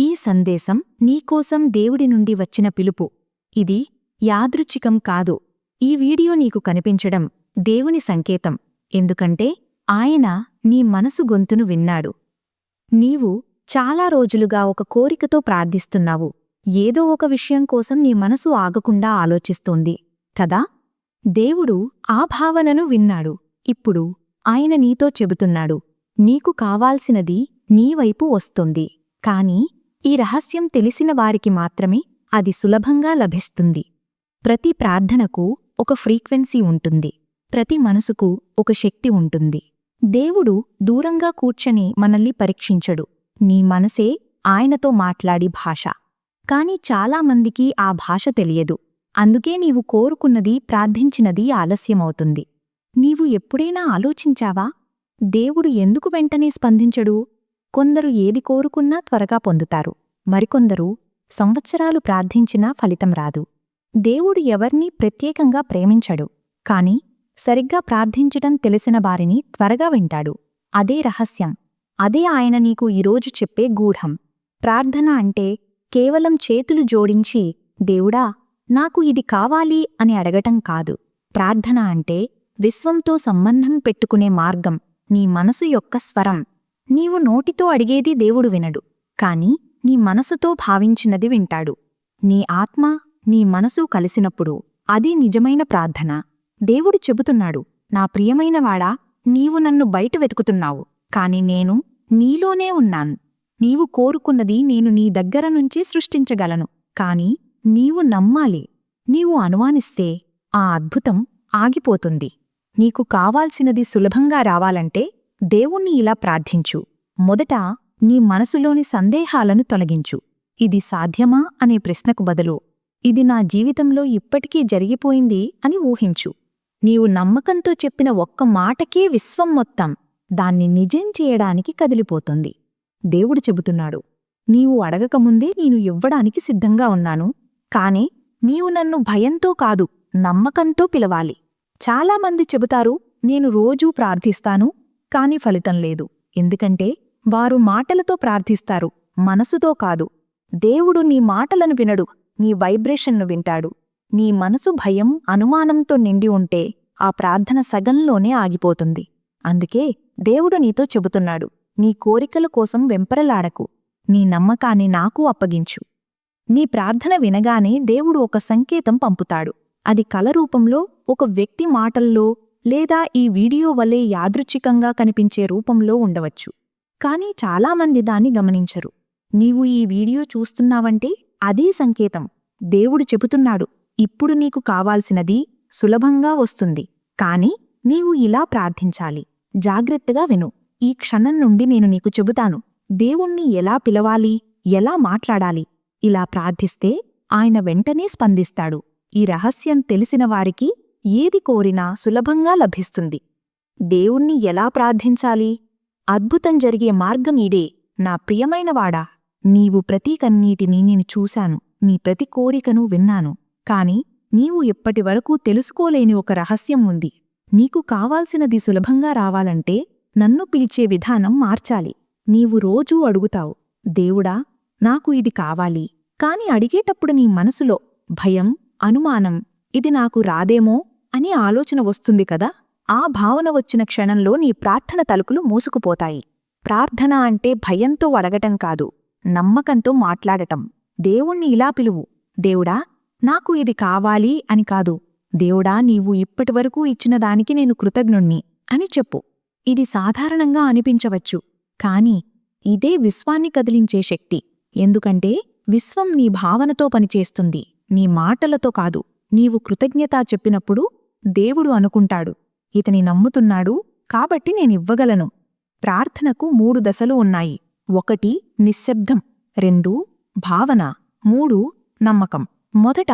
ఈ సందేశం నీకోసం దేవుడి నుండి వచ్చిన పిలుపు. ఇది యాదృచ్ఛికం కాదు. ఈ వీడియో నీకు కనిపించడం దేవుని సంకేతం. ఎందుకంటే ఆయన నీ మనసు గొంతును విన్నాడు. నీవు చాలా రోజులుగా ఒక కోరికతో ప్రార్థిస్తున్నావు. ఏదో ఒక విషయం కోసం నీ మనసు ఆగకుండా ఆలోచిస్తోంది. కదా? దేవుడు ఆ భావనను విన్నాడు. ఇప్పుడు ఆయన నీతో చెబుతున్నాడు. నీకు కావాల్సినది నీవైపు వస్తుంది. కాని ఈ రహస్యం తెలిసిన వారికి మాత్రమే అది సులభంగా లభిస్తుంది. ప్రతి ప్రార్థనకు ఒక ఫ్రీక్వెన్సీ ఉంటుంది. ప్రతి మనసుకు ఒక శక్తి ఉంటుంది. దేవుడు దూరంగా కూర్చొని మనల్ని పరీక్షించడు. నీ మనసే ఆయనతో మాట్లాడి భాష. కాని చాలామందికి ఆ భాష తెలియదు. అందుకే నీవు కోరుకున్నది ప్రార్థించినది ఆలస్యమవుతుంది. నీవు ఎప్పుడైనా ఆలోచించావా? దేవుడు ఎందుకు వెంటనే స్పందించడు? కొందరు ఏది కోరుకున్నా త్వరగా పొందుతారు. మరికొందరు సంవత్సరాలు ప్రార్థించినా ఫలితం రాదు. దేవుడు ఎవర్నీ ప్రత్యేకంగా ప్రేమించడు. కాని సరిగ్గా ప్రార్థించటం తెలిసిన వారిని త్వరగా వింటాడు. అదే రహస్యం. అదే ఆయన నీకు ఈరోజు చెప్పే గూఢం. ప్రార్థన అంటే కేవలం చేతులు జోడించి దేవుడా నాకు ఇది కావాలి అని అడగటం కాదు. ప్రార్థన అంటే విశ్వంతో సంబంధం పెట్టుకునే మార్గం నీ మనసు యొక్క స్వరం. నీవు నోటితో అడిగేది దేవుడు వినడు కాని నీ మనసుతో భావించినది వింటాడు. నీ ఆత్మ నీ మనసు కలిసినప్పుడు అది నిజమైన ప్రార్థన. దేవుడు చెబుతున్నాడు నా ప్రియమైనవాడా నీవు నన్ను బయట వెతుకుతున్నావు కాని నేను నీలోనే ఉన్నాను. నీవు కోరుకున్నది నేను నీ దగ్గర నుంచి సృష్టించగలను కాని నీవు నమ్మాలి. నీవు అనుమానిస్తే ఆ అద్భుతం ఆగిపోతుంది. నీకు కావాల్సినది సులభంగా రావాలంటే దేవుణ్ణి ఇలా ప్రార్థించు. మొదట నీ మనసులోని సందేహాలను తొలగించు. ఇది సాధ్యమా అనే ప్రశ్నకు బదులు ఇది నా జీవితంలో ఇప్పటికీ జరిగిపోయింది అని ఊహించు. నీవు నమ్మకంతో చెప్పిన ఒక్క మాటకే విశ్వం మొత్తం దాన్ని నిజం చేయడానికి కదిలిపోతుంది. దేవుడు చెబుతున్నాడు నీవు అడగకముందే నేను ఇవ్వడానికి సిద్ధంగా ఉన్నాను కాని నీవు నన్ను భయంతో కాదు నమ్మకంతో పిలవాలి. చాలామంది చెబుతారు నేను రోజూ ప్రార్థిస్తాను కాని ఫలితం లేదు. ఎందుకంటే వారు మాటలతో ప్రార్థిస్తారు మనసుతో కాదు. దేవుడు నీ మాటలను వినడు నీ వైబ్రేషన్ను వింటాడు. నీ మనసు భయం అనుమానంతో నిండి ఉంటే ఆ ప్రార్థన సగంలోనే ఆగిపోతుంది. అందుకే దేవుడు నీతో చెబుతున్నాడు నీ కోరికల కోసం వెంపరలాడకు నీ నమ్మకాన్ని నాకు అప్పగించు. నీ ప్రార్థన వినగానే దేవుడు ఒక సంకేతం పంపుతాడు. అది కల రూపంలో ఒక వ్యక్తి మాటల్లో లేదా ఈ వీడియో వలె యాదృచ్ఛికంగా కనిపించే రూపంలో ఉండవచ్చు. కానీ చాలామంది దాన్ని గమనించరు. నీవు ఈ వీడియో చూస్తున్నావంటే అదే సంకేతం. దేవుడు చెబుతున్నాడు ఇప్పుడు నీకు కావాల్సినది సులభంగా వస్తుంది. కాని నీవు ఇలా ప్రార్థించాలి. జాగ్రత్తగా విను. ఈ క్షణం నుండి నేను నీకు చెబుతాను. దేవుణ్ణి ఎలా పిలవాలి? ఎలా మాట్లాడాలి? ఇలా ప్రార్థిస్తే ఆయన వెంటనే స్పందిస్తాడు. ఈ రహస్యం తెలిసిన వారికి ఏది కోరినా సులభంగా లభిస్తుంది. దేవుణ్ణి ఎలా ప్రార్థించాలి? అద్భుతం జరిగే మార్గం ఇడే నా ప్రియమైనవాడా నీవు ప్రతి కన్నీటిని నేను చూశాను. నీ ప్రతి కోరికను విన్నాను. కాని నీవు ఇప్పటివరకూ తెలుసుకోలేని ఒక రహస్యం ఉంది. నీకు కావాల్సినది సులభంగా రావాలంటే నన్ను పిలిచే విధానం మార్చాలి. నీవు రోజూ అడుగుతావు దేవుడా నాకు ఇది కావాలి. కాని అడిగేటప్పుడు నీ మనసులో భయం అనుమానం ఇది నాకు రాదేమో? అని ఆలోచన వస్తుంది కదా ఆ భావన వచ్చిన క్షణంలో నీ ప్రార్థన తలుకులు మూసుకుపోతాయి. ప్రార్థన అంటే భయంతో అడగటం కాదు నమ్మకంతో మాట్లాడటం. దేవుణ్ణి ఇలా పిలువు దేవుడా నాకు ఇది కావాలి అని కాదు దేవుడా నీవు ఇప్పటివరకూ ఇచ్చిన దానికి నేను కృతజ్ఞుణ్ణి అని చెప్పు. ఇది సాధారణంగా అనిపించవచ్చు కాని ఇదే విశ్వాన్ని కదిలించే శక్తి. ఎందుకంటే విశ్వం నీ భావనతో పనిచేస్తుంది నీ మాటలతో కాదు. నీవు కృతజ్ఞత చెప్పినప్పుడు దేవుడు అనుకుంటాడు. ఇతని నమ్ముతున్నాడు కాబట్టి నేనివ్వగలను. ప్రార్థనకు మూడు దశలు ఉన్నాయి. ఒకటి నిశ్శబ్దం. రెండు భావన. మూడు నమ్మకం. మొదట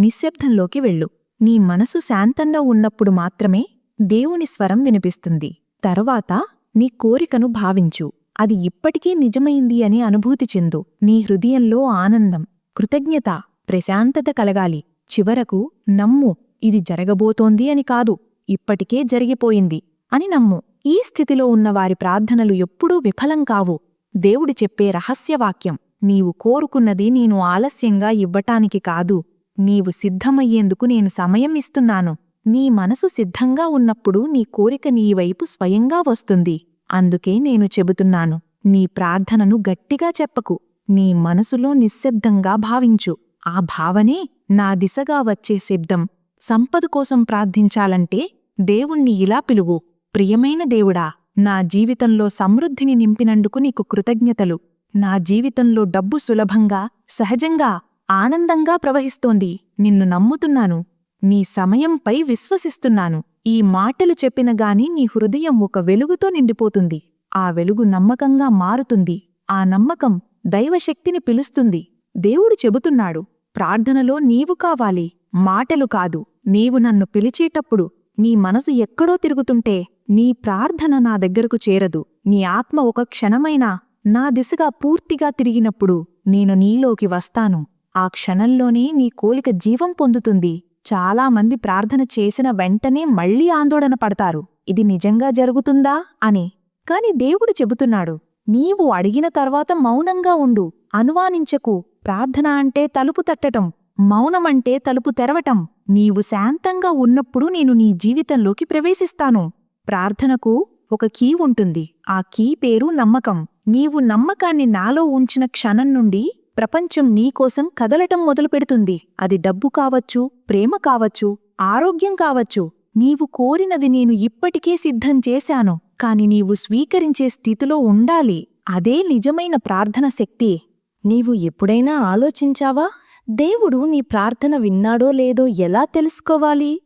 నిశ్శబ్దంలోకి వెళ్ళు. నీ మనసు శాంతంగా ఉన్నప్పుడు మాత్రమే దేవుని స్వరం వినిపిస్తుంది. తరువాత నీ కోరికను భావించు. అది ఇప్పటికీ నిజమైంది అని అనుభూతి చెందు. నీ హృదయంలో ఆనందం కృతజ్ఞత ప్రశాంతత కలగాలి. చివరకు నమ్ము ఇది జరగబోతోంది అని కాదు ఇప్పటికే జరిగిపోయింది అని నమ్ము. ఈ స్థితిలో ఉన్న వారి ప్రార్థనలు ఎప్పుడూ విఫలం కావు. దేవుడు చెప్పే రహస్యవాక్యం నీవు కోరుకున్నది నేను ఆలస్యంగా ఇవ్వటానికి కాదు నీవు సిద్ధమయ్యేందుకు నేను సమయం ఇస్తున్నాను. నీ మనసు సిద్ధంగా ఉన్నప్పుడు నీ కోరిక నీ వైపు స్వయంగా వస్తుంది. అందుకే నేను చెబుతున్నాను నీ ప్రార్థనను గట్టిగా చెప్పకు నీ మనసులో నిశ్శబ్దంగా భావించు. ఆ భావనే నా దిశగా వచ్చే శబ్దం. సంపద కోసం ప్రార్థించాలంటే దేవుణ్ణి ఇలా పిలువు. ప్రియమైన దేవుడా నా జీవితంలో సమృద్ధిని నింపినందుకు నీకు కృతజ్ఞతలు. నా జీవితంలో డబ్బు సులభంగా సహజంగా ఆనందంగా ప్రవహిస్తోంది. నిన్ను నమ్ముతున్నాను. నీ సమయంపై విశ్వసిస్తున్నాను. ఈ మాటలు చెప్పినగాని నీ హృదయం ఒక వెలుగుతో నిండిపోతుంది. ఆ వెలుగు నమ్మకంగా మారుతుంది. ఆ నమ్మకం దైవశక్తిని పిలుస్తుంది. దేవుడు చెబుతున్నాడు ప్రార్థనలో నీవు కావాలి మాటలు కాదు. నీవు నన్ను పిలిచేటప్పుడు నీ మనసు ఎక్కడో తిరుగుతుంటే నీ ప్రార్థన నా దగ్గరకు చేరదు. నీ ఆత్మ ఒక క్షణమైనా నా దిశగా పూర్తిగా తిరిగినప్పుడు నేను నీలోకి వస్తాను. ఆ క్షణంలోనే నీ కోలిక జీవం పొందుతుంది. చాలామంది ప్రార్థన చేసిన వెంటనే మళ్ళీ ఆందోళన పడతారు. ఇది నిజంగా జరుగుతుందా? అని. కాని దేవుడు చెబుతున్నాడు నీవు అడిగిన తర్వాత మౌనంగా ఉండు. అనుమానించకు. ప్రార్థన అంటే తలుపు తట్టటం. మౌనమంటే తలుపు తెరవటం. నీవు శాంతంగా ఉన్నప్పుడు నేను నీ జీవితంలోకి ప్రవేశిస్తాను. ప్రార్థనకు ఒక కీ ఉంటుంది. ఆ కీ పేరు నమ్మకం. నీవు నమ్మకాన్ని నాలో ఉంచిన క్షణం నుండి ప్రపంచం నీకోసం కదలటం మొదలుపెడుతుంది అది డబ్బు కావచ్చు ప్రేమ కావచ్చు ఆరోగ్యం కావచ్చు. నీవు కోరినది నేను ఇప్పటికే సిద్ధం చేశాను. కాని నీవు స్వీకరించే స్థితిలో ఉండాలి. అదే నిజమైన ప్రార్థన శక్తి. నీవు ఎప్పుడైనా ఆలోచించావా? దేవుడు నీ ప్రార్థన విన్నాడో లేదో ఎలా తెలుసుకోవాలి?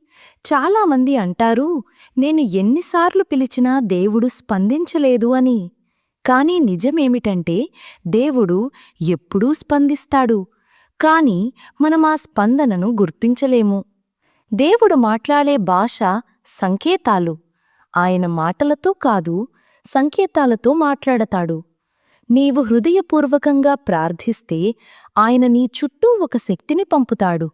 చాలామంది అంటారు నేను ఎన్నిసార్లు పిలిచినా దేవుడు స్పందించలేదు అని. కాని నిజమేమిటంటే దేవుడు ఎప్పుడూ స్పందిస్తాడు. కాని మనం ఆ స్పందనను గుర్తించలేము. దేవుడు మాట్లాడే భాష సంకేతాలు. ఆయన మాటలతో కాదు సంకేతాలతో మాట్లాడతాడు. నీవు హృదయపూర్వకంగా ప్రార్థిస్తే ఆయన నీ చుట్టూ ఒక శక్తిని పంపుతాడు.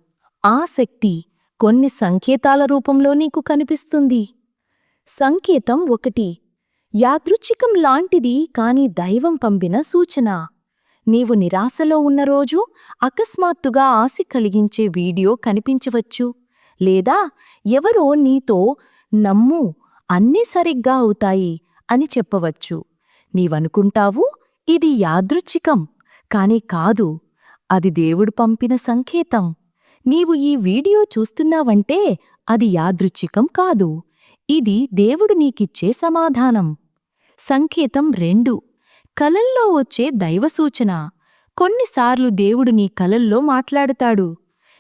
ఆ శక్తి కొన్ని సంకేతాల రూపంలో నీకు కనిపిస్తుంది. సంకేతం ఒకటి. యాదృచ్ఛికం లాంటిది కాని దైవం పంపిన సూచన. నీవు నిరాశలో ఉన్న రోజు అకస్మాత్తుగా ఆశ కలిగించే వీడియో కనిపించవచ్చు. లేదా ఎవరో నీతో నమ్ము అన్నీ సరిగ్గా అవుతాయి అని చెప్పవచ్చు. నీవనుకుంటావు ఇది యాదృచ్ఛికం కాని కాదు అది దేవుడు పంపిన సంకేతం. నీవు ఈ వీడియో చూస్తున్నావంటే అది యాదృచ్ఛికం కాదు. ఇది దేవుడు నీకిచ్చే సమాధానం. సంకేతం రెండు. కలల్లో వచ్చే దైవసూచన కొన్నిసార్లు దేవుడు నీ కలల్లో మాట్లాడుతాడు.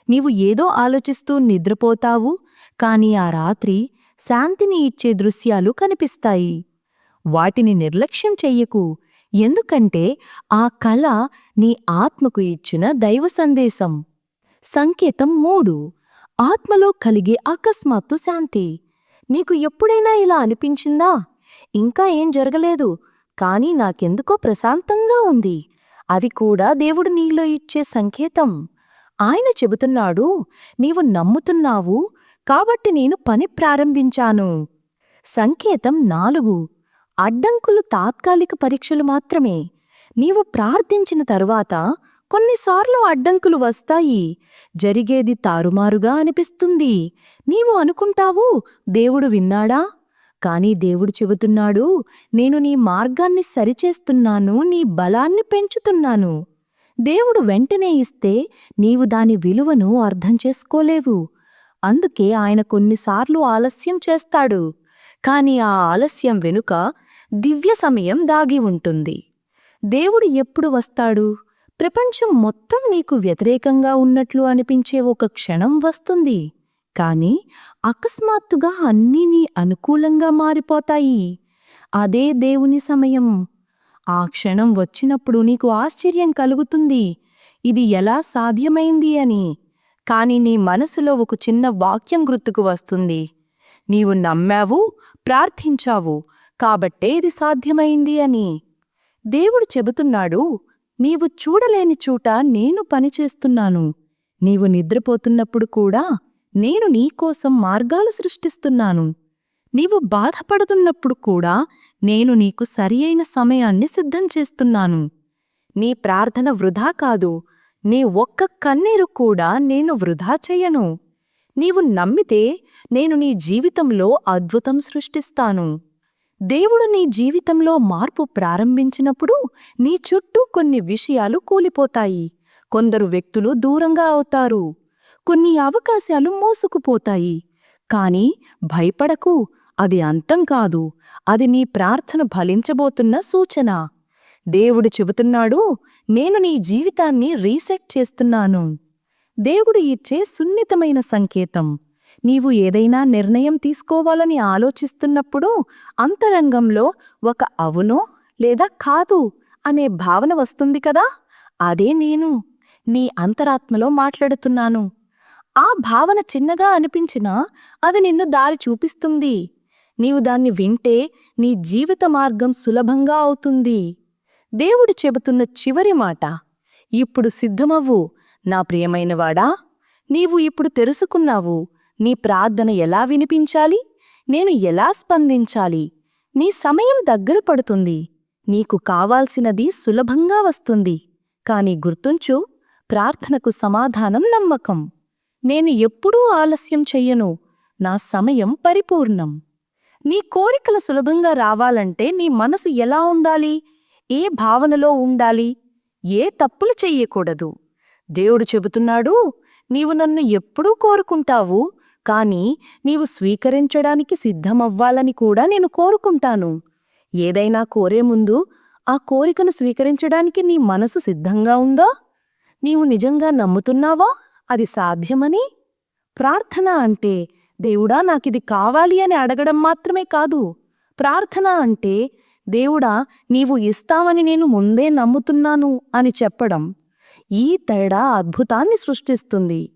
నీవు ఏదో ఆలోచిస్తూ నిద్రపోతావు కాని ఆ రాత్రి శాంతిని ఇచ్చే దృశ్యాలు కనిపిస్తాయి. వాటిని నిర్లక్ష్యం చెయ్యకు. ఎందుకంటే ఆ కళ నీ ఆత్మకు ఇచ్చిన దైవ సందేశం. సంకేతం మూడు. ఆత్మలో కలిగే అకస్మాత్తు శాంతి. నీకు ఎప్పుడైనా ఇలా అనిపించిందా? ఇంకా ఏం జరగలేదు. కానీ నాకెందుకో ప్రశాంతంగా ఉంది. అది కూడా దేవుడు నీలో ఇచ్చే సంకేతం. ఆయన చెబుతున్నాడు నీవు నమ్ముతున్నావు కాబట్టి నేను పని ప్రారంభించాను. సంకేతం నాలుగు. అడ్డంకులు తాత్కాలిక పరీక్షలు మాత్రమే. నీవు ప్రార్థించిన తరువాత కొన్నిసార్లు అడ్డంకులు వస్తాయి. జరిగేది తారుమారుగా అనిపిస్తుంది. నీవు అనుకుంటావు దేవుడు విన్నాడా? కాని దేవుడు చెబుతున్నాడు నేను నీ మార్గాన్ని సరిచేస్తున్నాను నీ బలాన్ని పెంచుతున్నాను. దేవుడు వెంటనే ఇస్తే నీవు దాని విలువను అర్థం చేసుకోలేవు. అందుకే ఆయన కొన్నిసార్లు ఆలస్యం చేస్తాడు. కాని ఆ ఆలస్యం వెనుక దివ్య సమయం దాగి ఉంటుంది. దేవుడు ఎప్పుడు వస్తాడు? ప్రపంచం మొత్తం నీకు వ్యతిరేకంగా ఉన్నట్లు అనిపించే ఒక క్షణం వస్తుంది. కాని అకస్మాత్తుగా అన్నీ నీ అనుకూలంగా మారిపోతాయి. అదే దేవుని సమయం. ఆ క్షణం వచ్చినప్పుడు నీకు ఆశ్చర్యం కలుగుతుంది. ఇది ఎలా సాధ్యమైంది అని. కాని నీ మనసులో ఒక చిన్న వాక్యం గుర్తుకు వస్తుంది. నీవు నమ్మావు ప్రార్థించావు కాబట్టే ఇది సాధ్యమైంది అని. దేవుడు చెబుతున్నాడు నీవు చూడలేని చూట నేను పనిచేస్తున్నాను నీవు నిద్రపోతున్నప్పుడు కూడా నేను నీకోసం మార్గాలు సృష్టిస్తున్నాను. నీవు బాధపడుతున్నప్పుడు కూడా నేను నీకు సరియైన సమయాన్ని సిద్ధం చేస్తున్నాను. నీ ప్రార్థన వృధా కాదు. నీ ఒక్క కన్నీరు కూడా నేను వృధా చెయ్యను నీవు నమ్మితే నేను నీ జీవితంలో అద్భుతం సృష్టిస్తాను. దేవుడు నీ జీవితంలో మార్పు ప్రారంభించినప్పుడు నీ చుట్టూ కొన్ని విషయాలు కూలిపోతాయి. కొందరు వ్యక్తులు దూరంగా అవుతారు. కొన్ని అవకాశాలు మోసుకుపోతాయి. కాని భయపడకు అది అంతం కాదు. అది నీ ప్రార్థన ఫలించబోతున్న సూచన. దేవుడు చెబుతున్నాడు నేను నీ జీవితాన్ని రీసెట్ చేస్తున్నాను. దేవుడు ఇచ్చే సున్నితమైన సంకేతం. నీవు ఏదైనా నిర్ణయం తీసుకోవాలని ఆలోచిస్తున్నప్పుడు అంతరంగంలో ఒక అవునో లేదా కాదు అనే భావన వస్తుంది కదా? అదే నేను నీ అంతరాత్మలో మాట్లాడుతున్నాను. ఆ భావన చిన్నగా అనిపించినా అది నిన్ను దారి చూపిస్తుంది. నీవు దాన్ని వింటే నీ జీవిత మార్గం సులభంగా అవుతుంది. దేవుడు చెబుతున్న చివరి మాట ఇప్పుడు సిద్ధమవ్వు నా ప్రియమైనవాడా! నీవు ఇప్పుడు తెలుసుకున్నావు నీ ప్రార్థన ఎలా వినిపించాలి? నేను ఎలా స్పందించాలి? నీ సమయం దగ్గర పడుతుంది. నీకు కావాల్సినది సులభంగా వస్తుంది. కాని గుర్తుంచు ప్రార్థనకు సమాధానం నమ్మకం. నేను ఎప్పుడూ ఆలస్యం చెయ్యను. నా సమయం పరిపూర్ణం. నీ కోరికలు సులభంగా రావాలంటే నీ మనసు ఎలా ఉండాలి? ఏ భావనలో ఉండాలి? ఏ తప్పులు చెయ్యకూడదు? దేవుడు చెబుతున్నాడు నీవు నన్ను ఎప్పుడూ కోరుకుంటావు కానీ నీవు స్వీకరించడానికి సిద్ధమవ్వాలని కూడా నేను కోరుకుంటాను. ఏదైనా కోరే ముందు ఆ కోరికను స్వీకరించడానికి నీ మనసు సిద్ధంగా ఉందో? నీవు నిజంగా నమ్ముతున్నావా? అది సాధ్యమని? ప్రార్థన అంటే దేవుడా నాకిది కావాలి అని అడగడం మాత్రమే కాదు. ప్రార్థన అంటే దేవుడా నీవు ఇస్తావని నేను ముందే నమ్ముతున్నాను అని చెప్పడం. ఈ తేడా అద్భుతాన్ని సృష్టిస్తుంది.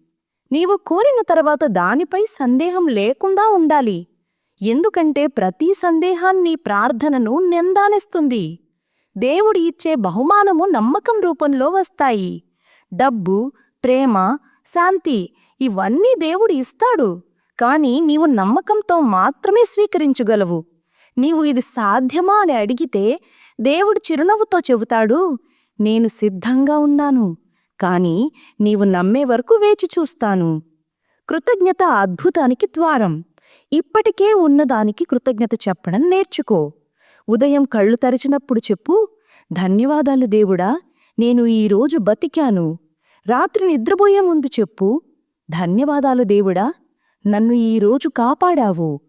నీవు కోరిన తర్వాత దానిపై సందేహం లేకుండా ఉండాలి. ఎందుకంటే ప్రతి సందేహాన్ని ప్రార్థనను నిందానిస్తుంది. దేవుడు ఇచ్చే బహుమానము నమ్మకం రూపంలో వస్తాయి. డబ్బు ప్రేమ శాంతి ఇవన్నీ దేవుడు ఇస్తాడు. కానీ నీవు నమ్మకంతో మాత్రమే స్వీకరించగలవు. నీవు ఇది సాధ్యమా అని అడిగితే దేవుడు చిరునవ్వుతో చెబుతాడు నేను సిద్ధంగా ఉన్నాను. కాని నీవు నమ్మే వరకు వేచి చూస్తాను. కృతజ్ఞత అద్భుతానికి ద్వారం. ఇప్పటికే ఉన్నదానికి కృతజ్ఞత చెప్పడం నేర్చుకో. ఉదయం కళ్ళు తెరిచినప్పుడు చెప్పు ధన్యవాదాలు దేవుడా నేను ఈరోజు బతికాను. రాత్రి నిద్రపోయే ముందు చెప్పు ధన్యవాదాలు దేవుడా నన్ను ఈరోజు కాపాడావు.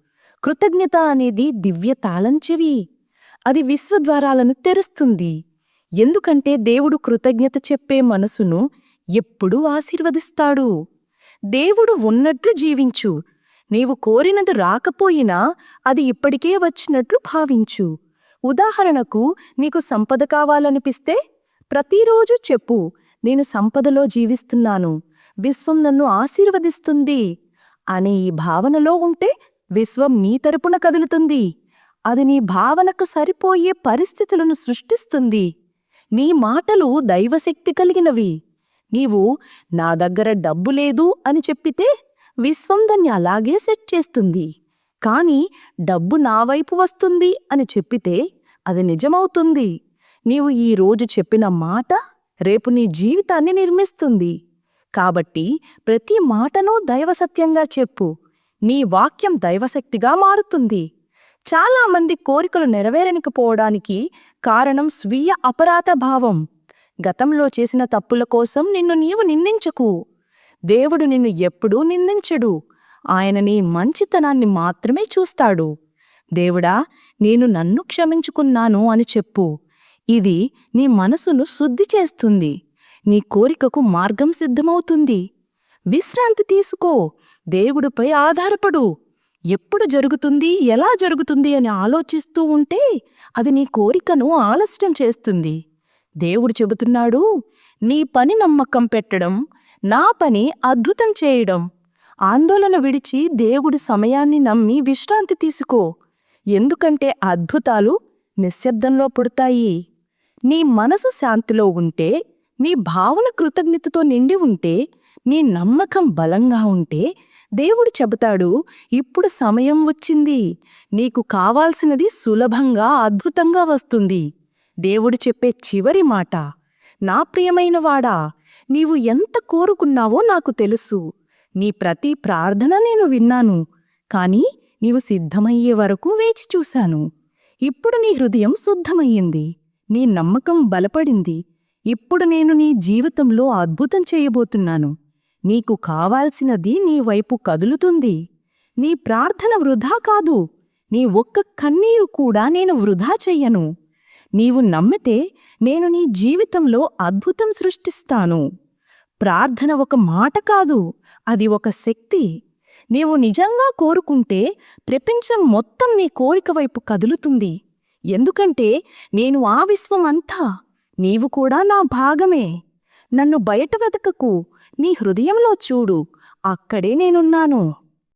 కృతజ్ఞత అనేది దివ్య తాళం చెవి. అది విశ్వద్వారాలను తెరుస్తుంది. ఎందుకంటే దేవుడు కృతజ్ఞత చెప్పే మనసును ఎప్పుడూ ఆశీర్వదిస్తాడు. దేవుడు ఉన్నట్లు జీవించు. నీవు కోరినది రాకపోయినా అది ఇప్పటికే వచ్చినట్లు భావించు. ఉదాహరణకు నీకు సంపద కావాలనిపిస్తే ప్రతిరోజు చెప్పు నేను సంపదలో జీవిస్తున్నాను విశ్వం నన్ను ఆశీర్వదిస్తుంది అనే ఈ భావనలో ఉంటే విశ్వం నీ తరపున కదులుతుంది. అది నీ భావనకు సరిపోయే పరిస్థితులను సృష్టిస్తుంది. నీ మాటలు దైవశక్తి కలిగినవి. నీవు నా దగ్గర డబ్బు లేదు అని చెప్పితే విశ్వం దాన్ని అలాగే సెట్ చేస్తుంది. కానీ డబ్బు నా వైపు వస్తుంది అని చెప్పితే అది నిజమవుతుంది. నీవు ఈ రోజు చెప్పిన మాట రేపు నీ జీవితాన్ని నిర్మిస్తుంది. కాబట్టి ప్రతి మాటను దైవసత్యంగా చెప్పు. నీ వాక్యం దైవశక్తిగా మారుతుంది. చాలామంది కోరికలు నెరవేరనికపోవడానికి కారణం స్వీయ అపరాధ భావం. గతంలో చేసిన తప్పుల కోసం నిన్ను నీవు నిందించకు. దేవుడు నిన్ను ఎప్పుడూ నిందించడు. ఆయన నీ మంచితనాన్ని మాత్రమే చూస్తాడు. దేవుడా నేను నన్ను క్షమించుకున్నాను అని చెప్పు. ఇది నీ మనసును శుద్ధి చేస్తుంది. నీ కోరికకు మార్గం సిద్ధమవుతుంది. విశ్రాంతి తీసుకో. దేవుడిపై ఆధారపడు. ఎప్పుడు జరుగుతుంది ఎలా జరుగుతుంది అని ఆలోచిస్తూ ఉంటే అది నీ కోరికను ఆలస్యం చేస్తుంది. దేవుడు చెబుతున్నాడు నీ పని నమ్మకం పెట్టడం నా పని అద్భుతం చేయడం. ఆందోళన విడిచి దేవుడి సమయాన్ని నమ్మి విశ్రాంతి తీసుకో. ఎందుకంటే అద్భుతాలు నిశ్శబ్దంలో పుడతాయి. నీ మనసు శాంతిలో ఉంటే నీ భావన కృతజ్ఞతతో నిండి ఉంటే నీ నమ్మకం బలంగా ఉంటే దేవుడు చెబుతాడు ఇప్పుడు సమయం వచ్చింది. నీకు కావాల్సినది సులభంగా అద్భుతంగా వస్తుంది. దేవుడు చెప్పే చివరి మాట నా ప్రియమైనవాడా నీవు ఎంత కోరుకున్నావో నాకు తెలుసు. నీ ప్రతి ప్రార్థన నేను విన్నాను కాని నీవు సిద్ధమయ్యే వరకు వేచి చూశాను. ఇప్పుడు నీ హృదయం శుద్ధమయ్యింది నీ నమ్మకం బలపడింది. ఇప్పుడు నేను నీ జీవితంలో అద్భుతం చేయబోతున్నాను. నీకు కావాల్సినది నీ వైపు కదులుతుంది. నీ ప్రార్థన వృధా కాదు. నీ ఒక్క కన్నీరు కూడా నేను వృధా చెయ్యను. నీవు నమ్మితే నేను నీ జీవితంలో అద్భుతం సృష్టిస్తాను. ప్రార్థన ఒక మాట కాదు అది ఒక శక్తి. నీవు నిజంగా కోరుకుంటే ప్రపంచం మొత్తం నీ కోరిక వైపు కదులుతుంది. ఎందుకంటే నేను ఆ విశ్వం అంతా నీవు కూడా నా భాగమే. నన్ను బయట వెతకకు నీ హృదయంలో చూడు అక్కడే నేనున్నాను.